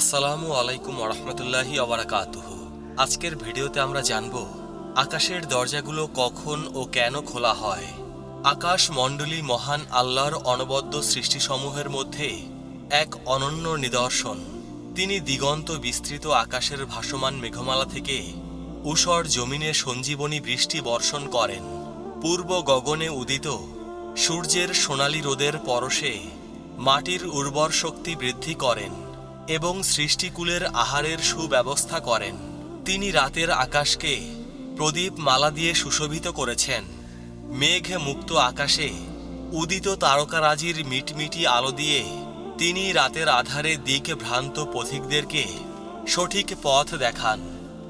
আসসালামু আলাইকুম ওরহমতুল্লাহি আবরাকাতুহ আজকের ভিডিওতে আমরা জানব, আকাশের দরজাগুলো কখন ও কেন খোলা হয়? আকাশ মণ্ডলী মহান আল্লাহর অনবদ্য সৃষ্টিসমূহের মধ্যে এক অনন্য নিদর্শন। তিনি দিগন্ত বিস্তৃত আকাশের ভাসমান মেঘমালা থেকে ঊষর জমিনে সঞ্জীবনী বৃষ্টি বর্ষণ করেন। পূর্ব গগনে উদিত সূর্যের সোনালী রোদের পরশে মাটির উর্বর শক্তি বৃদ্ধি করেন। এবং সৃষ্টিকুলের আহারের সুব্যবস্থা করেন। তিনি রাতের আকাশকে প্রদীপ মালা দিয়ে সুশোভিত করেছেন। মেঘ মুক্ত আকাশে উদিত তারকারাজির মিটমিটি আলো দিয়ে তিনি রাতের আধারে দিক ভ্রান্ত পথিকদেরকে সঠিক পথ দেখান।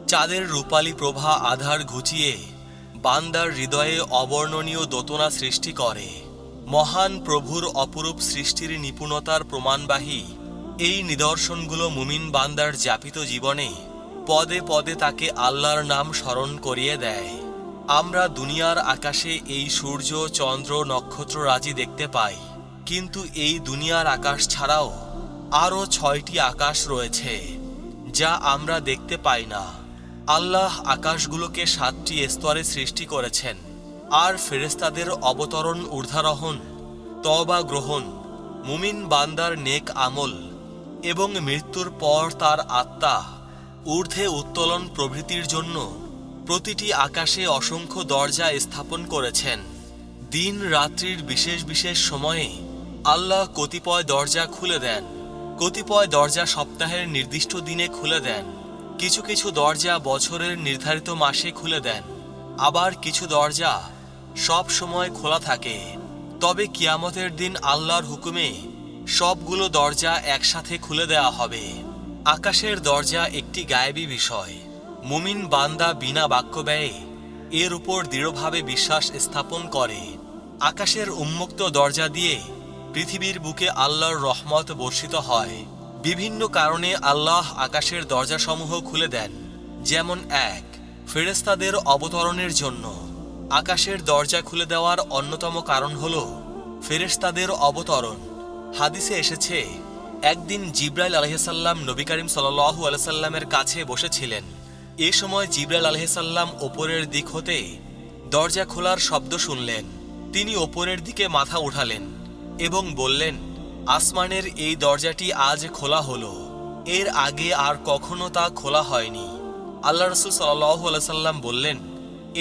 চাঁদের রূপালী প্রভা আধার ঘুচিয়ে বান্দার হৃদয়ে অবর্ণনীয় দোতনা সৃষ্টি করে। মহান প্রভুর অপরূপ সৃষ্টির নিপুণতার প্রমাণবাহী এই নিদর্শনগুলো মুমিন বান্দার যাপিত জীবনে পদে পদে তাকে আল্লাহর নাম স্মরণ করিয়ে দেয়। আমরা দুনিয়ার আকাশে এই সূর্য, চন্দ্র, নক্ষত্র রাজি দেখতে পাই, কিন্তু এই দুনিয়ার আকাশ ছাড়াও আরও ছয়টি আকাশ রয়েছে, যা আমরা দেখতে পাই না। আল্লাহ আকাশগুলোকে সাতটি স্তরে সৃষ্টি করেছেন, আর ফেরেস্তাদের অবতরণ, ঊর্ধ্বারোহণ তবা গ্রহণ, মুমিন বান্দার নেক আমল এবং মৃত্যুর পর তার আত্মা ঊর্ধ্বে উত্তোলন প্রভৃতির জন্য প্রতিটি আকাশে অসংখ্য দরজা স্থাপন করেছেন। দিন রাত্রির বিশেষ বিশেষ সময়ে আল্লাহ কতিপয় দরজা খুলে দেন, কতিপয় দরজা সপ্তাহের নির্দিষ্ট দিনে খুলে দেন, কিছু কিছু দরজা বছরের নির্ধারিত মাসে খুলে দেন, আবার কিছু দরজা সব সময় খোলা থাকে। তবে কিয়ামতের দিন আল্লাহর হুকুমে সবগুলো দরজা একসাথে খুলে দেওয়া হবে। আকাশের দরজা একটি গায়েবী বিষয়। মুমিন বান্দা বিনা বাক্য ব্যয়ে এর উপর দৃঢ়ভাবে বিশ্বাস স্থাপন করে। আকাশের উন্মুক্ত দরজা দিয়ে পৃথিবীর বুকে আল্লাহর রহমত বর্ষিত হয়। বিভিন্ন কারণে আল্লাহ আকাশের দরজাসমূহ খুলে দেন। যেমন এক ফেরেস্তাদের অবতরণের জন্য। আকাশের দরজা খুলে দেওয়ার অন্যতম কারণ হল ফেরেস্তাদের অবতরণ। হাদিসে এসেছে, একদিন জিব্রাইল আলহিসাল্লাম নবী করিম সাল্লু আলসাল্লামের কাছে বসেছিলেন। এ সময় জিব্রাইল আলহিসাল্লাম ওপরের দিক হতে দরজা খোলার শব্দ শুনলেন। তিনি ওপরের দিকে মাথা উঠালেন এবং বললেন, আসমানের এই দরজাটি আজ খোলা হলো। এর আগে আর কখনো তা খোলা হয়নি। আল্লাহ রসুল সাল্লাহ আলসাল্লাম বললেন,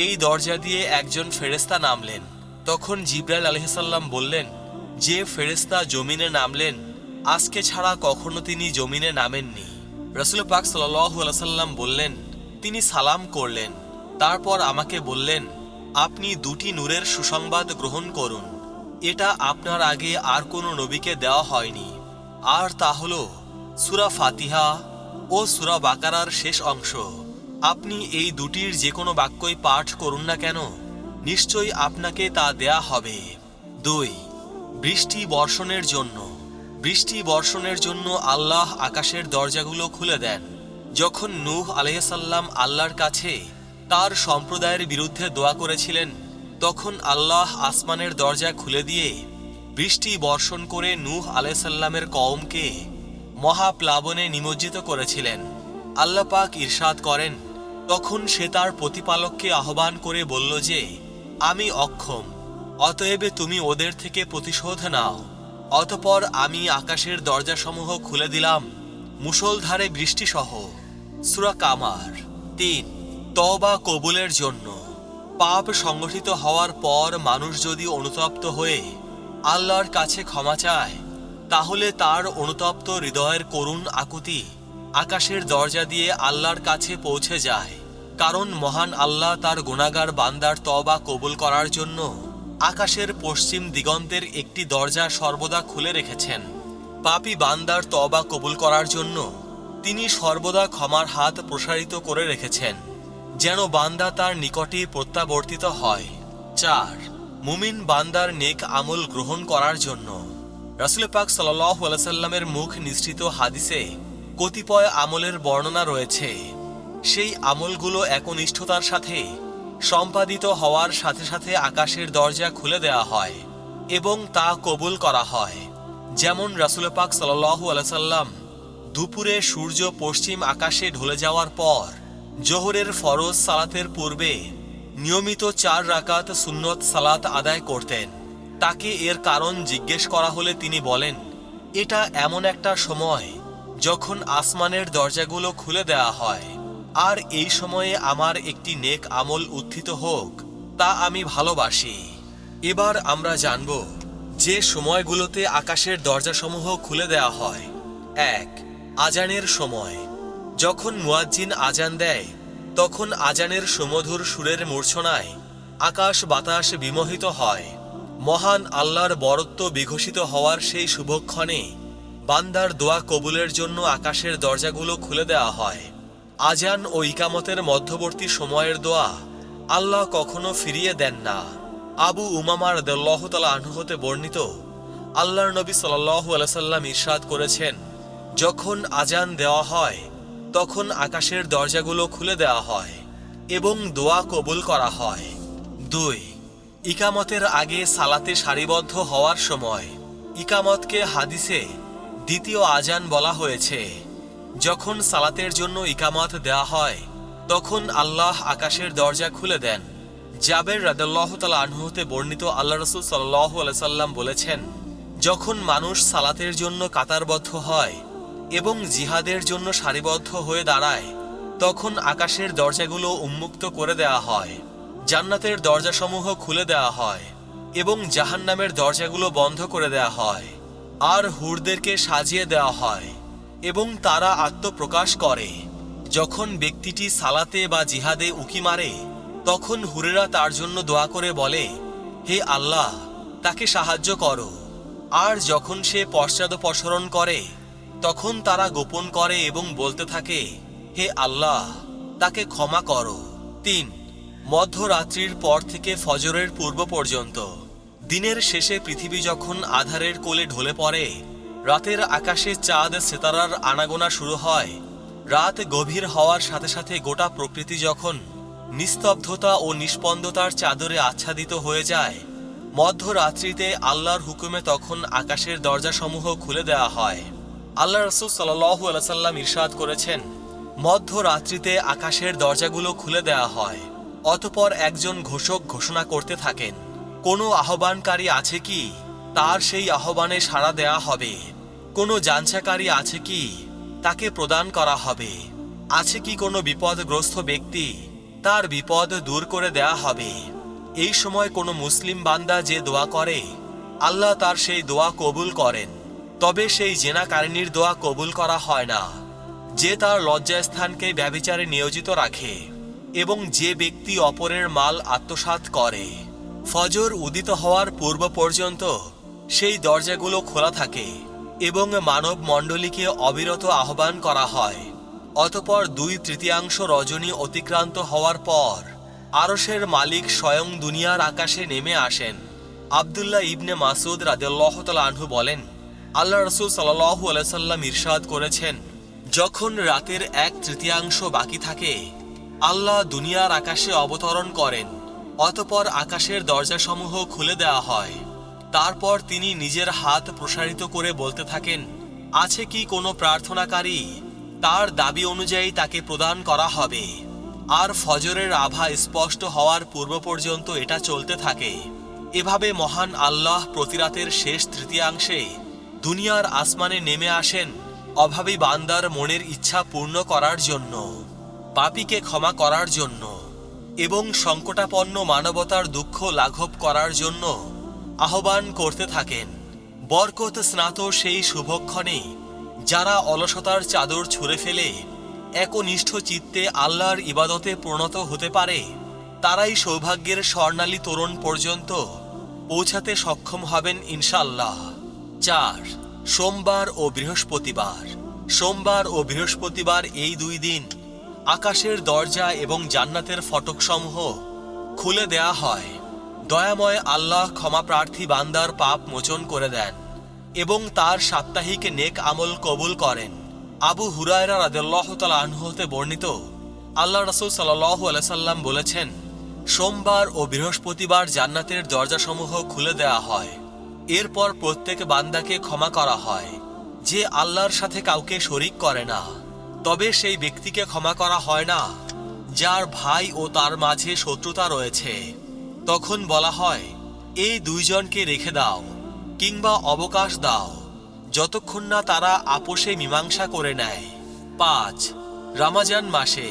এই দরজা দিয়ে একজন ফেরেস্তা নামলেন। তখন জিব্রাইল আলহিসাল্লাম বললেন যে ফেরেস্তা জমিনে নামলেন, আজকে ছাড়া কখনো তিনি জমিনে নামেননি। রসুল পাক আলসাল্লাম বললেন, তিনি সালাম করলেন। তারপর আমাকে বললেন, আপনি দুটি নূরের সুসংবাদ গ্রহণ করুন। এটা আপনার আগে আর কোনো নবীকে দেওয়া হয়নি। আর তা হল সুরা ফাতিহা ও সুরা বাকারার শেষ অংশ। আপনি এই দুটির যে কোনো বাক্যই পাঠ করুন না কেন? নিশ্চয়ই আপনাকে তা দেয়া হবে। দুই বৃষ্টি বর্ষণের জন্য। বৃষ্টি বর্ষণের জন্য আল্লাহ আকাশের দরজাগুলো খুলে দেন। যখন নূহ আলহাসাল্লাম আল্লাহর কাছে তার সম্প্রদায়ের বিরুদ্ধে দোয়া করেছিলেন, তখন আল্লাহ আসমানের দরজা খুলে দিয়ে বৃষ্টি বর্ষণ করে নূহ আলাইসাল্লামের কওমকে মহাপ্লাবনে নিমজ্জিত করেছিলেন। আল্লাহ পাক ইরশাদ করেন, তখন সে তার প্রতিপালককে আহ্বান করে বলল যে, আমি অক্ষম। অতএব তুমি ওদের থেকে প্রতিশোধ নাও। অতপর আমি আকাশের দরজাসমূহ খুলে দিলাম, মুষলধারে বৃষ্টিসহ। সুরা কামার তিন তবা কবুলের জন্য। পাপ সংগঠিত হওয়ার পর মানুষ যদি অনুতপ্ত হয়ে আল্লাহর কাছে ক্ষমা চায়, তাহলে তার অনুতপ্ত হৃদয়ের করুণ আকুতি আকাশের দরজা দিয়ে আল্লাহর কাছে পৌঁছে যায়। কারণ মহান আল্লাহ তার গুণাগার বান্দার তবা কবুল করার জন্য আকাশের পশ্চিম দিগন্তের একটি দরজা সর্বদা খুলে রেখেছেন। পাপি বান্দার তবা কবুল করার জন্য তিনি সর্বদা ক্ষমার হাত প্রসারিত করে রেখেছেন, যেন বান্দা তার নিকটে প্রত্যাবর্তিত হয়। চার, মুমিন বান্দার নেক আমল গ্রহণ করার জন্য। রাসুল পাক আলাইসাল্লামের মুখ নিঃসৃত হাদিসে কতিপয় আমলের বর্ণনা রয়েছে। সেই আমলগুলো একনিষ্ঠতার সাথে সম্পাদিত হওয়ার সাথে সাথে আকাশের দরজা খুলে দেওয়া হয় এবং তা কবুল করা হয়। যেমন রাসুল পাক সাল্লাহ আলাইসাল্লাম দুপুরে সূর্য পশ্চিম আকাশে ঢলে যাওয়ার পর জোহরের ফরজ সালাতের পূর্বে নিয়মিত চার রাকাত সুন্নত সালাত আদায় করতেন। তাকে এর কারণ জিজ্ঞেস করা হলে তিনি বলেন, এটা এমন একটা সময় যখন আসমানের দরজাগুলো খুলে দেওয়া হয় আর এই সময়ে আমার একটি নেক আমল উত্থিত হোক, তা আমি ভালোবাসি। এবার আমরা জানব যে সময়গুলোতে আকাশের দরজাসমূহ খুলে দেওয়া হয়। এক, আজানের সময়। যখন মুয়াজ্জিন আজান দেয়, তখন আজানের সুমধুর সুরের মূর্ছনায় আকাশ বাতাস বিমোহিত হয়। মহান আল্লাহর বরত্ব বিঘোষিত হওয়ার সেই শুভক্ষণে বান্দার দোয়া কবুলের জন্য আকাশের দরজাগুলো খুলে দেওয়া হয়। আজান ও ইকামতের মধ্যবর্তী সময়ের দোয়া আল্লাহ কখনো ফিরিয়ে দেন না। আবু উমামার দল্লাহতালা আনহু হতে বর্ণিত, আল্লাহর নবী সাল্লাল্লাহু আলাইহি সাল্লাম ইরশাদ করেছেন, যখন আজান দেওয়া হয়, তখন আকাশের দরজাগুলো খুলে দেওয়া হয় এবং দোয়া কবুল করা হয়। দুই, ইকামতের আগে সালাতে সারিবদ্ধ হওয়ার সময়, ইকামতকে হাদিসে দ্বিতীয় আজান বলা হয়েছে। যখন সালাতের জন্য ইকামত দেওয়া হয়, তখন আল্লাহ আকাশের দরজা খুলে দেন। জাবের রাদাল্লাহ তালা আনহুতে বর্ণিত আল্লাহ রসুল সাল্লাহ সাল্লাম বলেছেন, যখন মানুষ সালাতের জন্য কাতারবদ্ধ হয় এবং জিহাদের জন্য সারিবদ্ধ হয়ে দাঁড়ায়, তখন আকাশের দরজাগুলো উন্মুক্ত করে দেওয়া হয়, জান্নাতের দরজাসমূহ খুলে দেওয়া হয় এবং জাহান্নামের দরজাগুলো বন্ধ করে দেওয়া হয়, আর হুরদেরকে সাজিয়ে দেওয়া হয়। এবং তারা আত্মপ্রকাশ করে। যখন ব্যক্তিটি সালাতে বা জিহাদে উকি মারে, তখন হুরেরা তার জন্য দোয়া করে বলে, হে আল্লাহ, তাকে সাহায্য করো। আর যখন সে পশ্চাদপসরণ করে, তখন তারা গোপন করে এবং বলতে থাকে, হে আল্লাহ, তাকে ক্ষমা করো। তিন, মধ্যরাত্রির পর থেকে ফজরের পূর্ব পর্যন্ত। দিনের শেষে পৃথিবী যখন আধারের কোলে ঢলে পড়ে রাতের আকাশে চাঁদ, সেতারার আনাগোনা শুরু হয়। রাত গভীর হওয়ার সাথে সাথে গোটা প্রকৃতি যখন নিস্তব্ধতা ও নিষ্পন্দতার চাদরে আচ্ছাদিত হয়ে যায়, মধ্যরাত্রিতে আল্লাহর হুকুমে তখন আকাশের দরজাসমূহ খুলে দেওয়া হয়। আল্লাহ রসুল সাল্লাহু আলাইসাল্লাম ইরশাদ করেছেন, মধ্যরাত্রিতে আকাশের দরজাগুলো খুলে দেওয়া হয়। অতপর একজন ঘোষক ঘোষণা করতে থাকেন, কোনো আহ্বানকারী আছে কি? তার সেই আহ্বানে সাড়া দেয়া হবে। কোনো যাঞ্চাকারী আছে কি? তাকে প্রদান করা হবে। আছে কি কোনো বিপদগ্রস্ত ব্যক্তি? তার বিপদ দূর করে দেয়া হবে। এই সময় কোনো মুসলিম বান্দা যে দোয়া করে, আল্লাহ তার সেই দোয়া কবুল করেন। তবে সেই জেনাকারিনীর দোয়া কবুল করা হয় না। যে তার লজ্জাস্থানকে ব্যবিচারে নিয়োজিত রাখে এবং যে ব্যক্তি অপরের মাল আত্মসাৎ করে। ফজর উদিত হওয়ার পূর্ব পর্যন্ত সেই দরজাগুলো খোলা থাকে এবং মানব মণ্ডলীকে অবিরত আহ্বান করা হয়। অতপর দুই তৃতীয়াংশ রজনী অতিক্রান্ত হওয়ার পর আরসের মালিক স্বয়ং দুনিয়ার আকাশে নেমে আসেন। আবদুল্লাহ ইবনে মাসুদ রাদেল্লাহতাল আনহু বলেন, আল্লাহ রসুল সাল্লাহু আলাইসাল্লাম ইরশাদ করেছেন, যখন রাতের এক তৃতীয়াংশ বাকি থাকে, আল্লাহ দুনিয়ার আকাশে অবতরণ করেন, অতপর আকাশের দরজাসমূহ খুলে দেওয়া হয়। তারপর তিনি নিজের হাত প্রসারিত করে বলতে থাকেন, আছে কি কোনো প্রার্থনাকারী? তার দাবি অনুযায়ী তাকে প্রদান করা হবে। আর ফজরের আভা স্পষ্ট হওয়ার পূর্ব পর্যন্ত এটা চলতে থাকে। এভাবে মহান আল্লাহ প্রতিরাতের শেষ তৃতীয়াংশে দুনিয়ার আসমানে নেমে আসেন অভাবী বান্দার মনের ইচ্ছা পূর্ণ করার জন্য, পাপীকে ক্ষমা করার জন্য এবং সংকটাপন্ন মানবতার দুঃখ লাঘব করার জন্য আহ্বান করতে থাকেন। বরকত স্নাত সেই শুভক্ষণে যারা অলসতার চাদর ছুঁড়ে ফেলে একনিষ্ঠ চিত্তে আল্লাহর ইবাদতে পরিণত হতে পারে, তারাই সৌভাগ্যের স্বর্ণালী তরুণ পর্যন্ত পৌঁছাতে সক্ষম হবেন ইনশাল্লাহ চার, সোমবার ও বৃহস্পতিবার। সোমবার ও বৃহস্পতিবার এই দুই দিন আকাশের দরজা এবং জান্নাতের ফটকসমূহ খুলে দেয়া হয়। দয়াময় আল্লাহ ক্ষমাপ্রার্থী বান্দার পাপ মোচন করে দেন এবং তার সাপ্তাহিক নেক আমল কবুল করেন। আবু হুরায়রা রাদেল্লাহ তাল আনহতে বর্ণিত, আল্লাহ রসুল সাল্লাহ আলাইসাল্লাম বলেছেন, সোমবার ও বৃহস্পতিবার জান্নাতের দরজাসমূহ খুলে দেওয়া হয়। এরপর প্রত্যেক বান্দাকে ক্ষমা করা হয়, যে আল্লাহর সাথে কাউকে শরিক করে না। তবে সেই ব্যক্তিকে ক্ষমা করা হয় না, যার ভাই ও তার মাঝে শত্রুতা রয়েছে। তখন বলা হয়, এই দুইজনকে রেখে দাও, কিংবা অবকাশ দাও, যতক্ষণ না তারা আপোষে মীমাংসা করে নেয়। পাঁচ, রামাজান মাসে,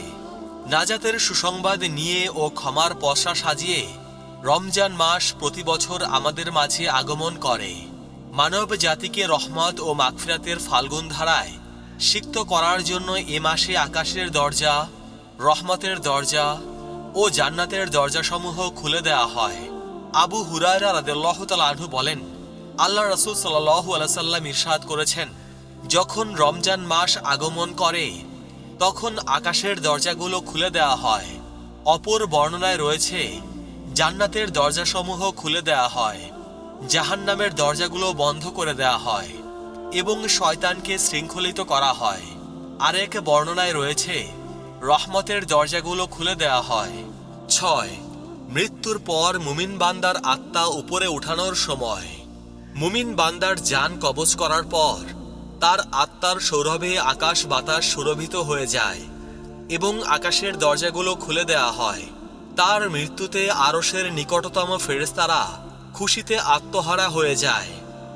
নাজাতের সুসংবাদ নিয়ে ও ক্ষমার পশা সাজিয়ে রমজান মাস প্রতি বছর আমাদের মাঝে আগমন করে। মানব জাতিকে রহমত ও মাগফিরাতের ফাল্গুন ধারায় সিক্ত করার জন্য এ মাসে আকাশের দরজা, রহমতের দরজা ও জান্নাতের দরজাসমূহ খুলে দেওয়া হয়। আবু হুরায়রা রাদিয়াল্লাহু তাআলা আনহু বলেন, আল্লাহ রাসূল সাল্লাল্লাহু আলাইহি সাল্লাম ইরশাদ করেছেন, যখন রমজান মাস আগমন করে, তখন আকাশের দরজাগুলো খুলে দেওয়া হয়। অপর বর্ণনায় রয়েছে, জান্নাতের দরজাসমূহ খুলে দেওয়া হয়, জাহান্নামের দরজাগুলো বন্ধ করে দেওয়া হয় এবং শয়তানকে শৃঙ্খলিত করা হয়। আরেক বর্ণনায় রয়েছে রহমতের দরজাগুলো খুলে দেওয়া হয়। ছয়, মৃত্যুর পর মুমিন বান্দার আত্মা উপরে উঠানোর সময়। মুমিন বান্দার যান কবজ করার পর, তার আত্মার সৌরভে আকাশ বাতাস সুরভিত হয়ে যায় এবং আকাশের দরজাগুলো খুলে দেওয়া হয়। তার মৃত্যুতে আরসের নিকটতম ফেরেস্তারা খুশিতে আত্মহারা হয়ে যায়।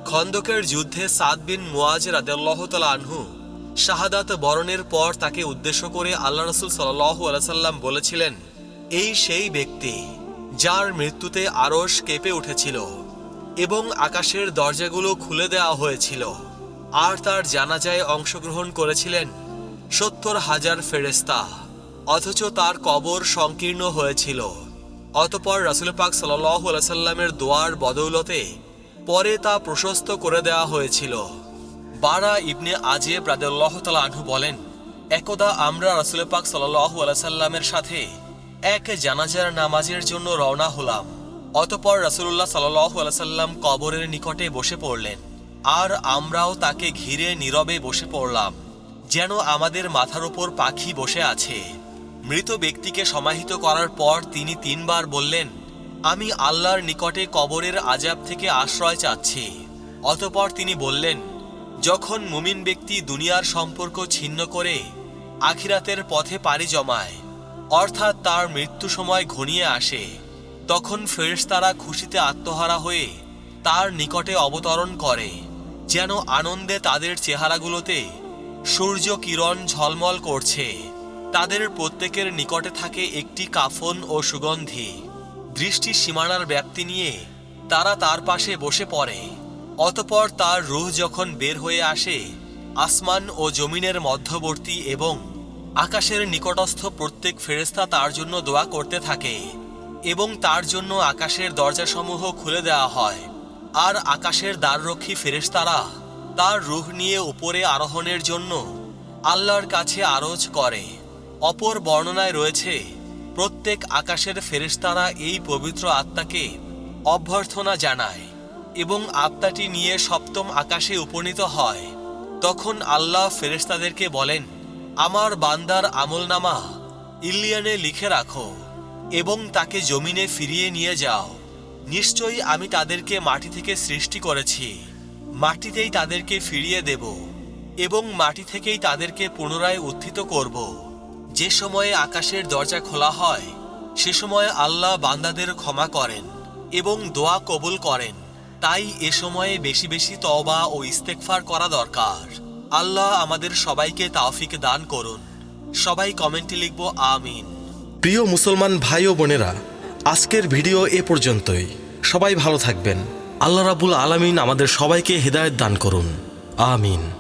খন্দকের যুদ্ধে সাদ বিন মুয়াজ রাদেল্লাহ আনহু শাহাদাত বরণের পর তাকে উদ্দেশ্য করে আল্লাহ রসুল সাল্লাহু আলাইসাল্লাম বলেছিলেন, এই সেই ব্যক্তি যার মৃত্যুতে আরশ কেঁপে উঠেছিল এবং আকাশের দরজাগুলো খুলে দেওয়া হয়েছিল আর তার জানাজায় অংশগ্রহণ করেছিলেন সত্তর হাজার ফেরেস্তা অথচ তার কবর সংকীর্ণ হয়েছিল। অতপর রাসুল পাক সাল্লাহ সাল্লামের দোয়ার বদৌলতে পরে তা প্রশস্ত করে দেওয়া হয়েছিল। বারা ইবনে আজে রাদেল্লাহ তালা আনহু বলেন, একদা আমরা রাসুল পাক সাল্লাহ সাল্লামের সাথে এক জানাজার নামাজের জন্য রওনা হলাম। অতপর রাসুল্লাহ সাল্লাহ সাল্লাম কবরের নিকটে বসে পড়লেন। আর আমরাও তাকে ঘিরে নীরবে বসে পড়লাম, যেন আমাদের মাথার ওপর পাখি বসে আছে। মৃত ব্যক্তিকে সমাহিত করার পর তিনি তিনবার বললেন, আমি আল্লাহর নিকটে কবরের আজাব থেকে আশ্রয় চাচ্ছি। অতপর তিনি বললেন যখন মুমিন ব্যক্তি দুনিয়ার সম্পর্ক ছিন্ন করে, আখিরাতের পথে পাড়ি জমায়, অর্থাৎ তার মৃত্যু সময় ঘনিয়ে আসে, তখন ফেরেশতারা খুশিতে আত্মহারা হয়ে তার নিকটে অবতরণ করে, যেন আনন্দে তাদের চেহারাগুলোতে সূর্য কিরণ ঝলমল করছে। তাদের প্রত্যেকের নিকটে থাকে একটি কাফন ও সুগন্ধি। দৃষ্টি সীমানার ব্যাপ্তি নিয়ে তারা তার পাশে বসে পড়ে। অতপর তার রুহ যখন বের হয়ে আসে, আসমান ও জমিনের মধ্যবর্তী এবং আকাশের নিকটস্থ প্রত্যেক ফেরেস্তা তার জন্য দোয়া করতে থাকে এবং তার জন্য আকাশের দরজাসমূহ খুলে দেওয়া হয়। আর আকাশের দ্বাররক্ষী ফেরেস্তারা তার রুহ নিয়ে উপরে আরোহণের জন্য আল্লাহর কাছে আরজ করে। অপর বর্ণনায় রয়েছে, প্রত্যেক আকাশের ফেরেশতারা এই পবিত্র আত্মাকে অভ্যর্থনা জানায়। এবং আত্মাটি নিয়ে সপ্তম আকাশে উপনীত হয়। তখন আল্লাহ ফেরেশতাদেরকে বলেন, আমার বান্দার আমলনামা ইলিয়ানে লিখে রাখো এবং তাকে জমিনে ফিরিয়ে নিয়ে যাও। নিশ্চয়ই আমি তাদেরকে মাটি থেকে সৃষ্টি করেছি। মাটিতেই তাদেরকে ফিরিয়ে দেব এবং মাটি থেকেই তাদেরকে পুনরায় উত্থিত করব। যে সময়ে আকাশের দরজা খোলা হয়, সে সময় আল্লাহ বান্দাদের ক্ষমা করেন এবং দোয়া কবুল করেন। তাই এ সময়ে বেশি বেশি তওবা ও ইস্তেকফার করা দরকার। আল্লাহ আমাদের সবাইকে তাওফিক দান করুন। সবাই কমেন্টে লিখব, আমিন। প্রিয় মুসলমান ভাই ও বোনেরা, আজকের ভিডিও এ পর্যন্তই। সবাই ভালো থাকবেন। আল্লাহ রাবুল আলমিন আমাদের সবাইকে হৃদায়ত দান করুন। আমিন।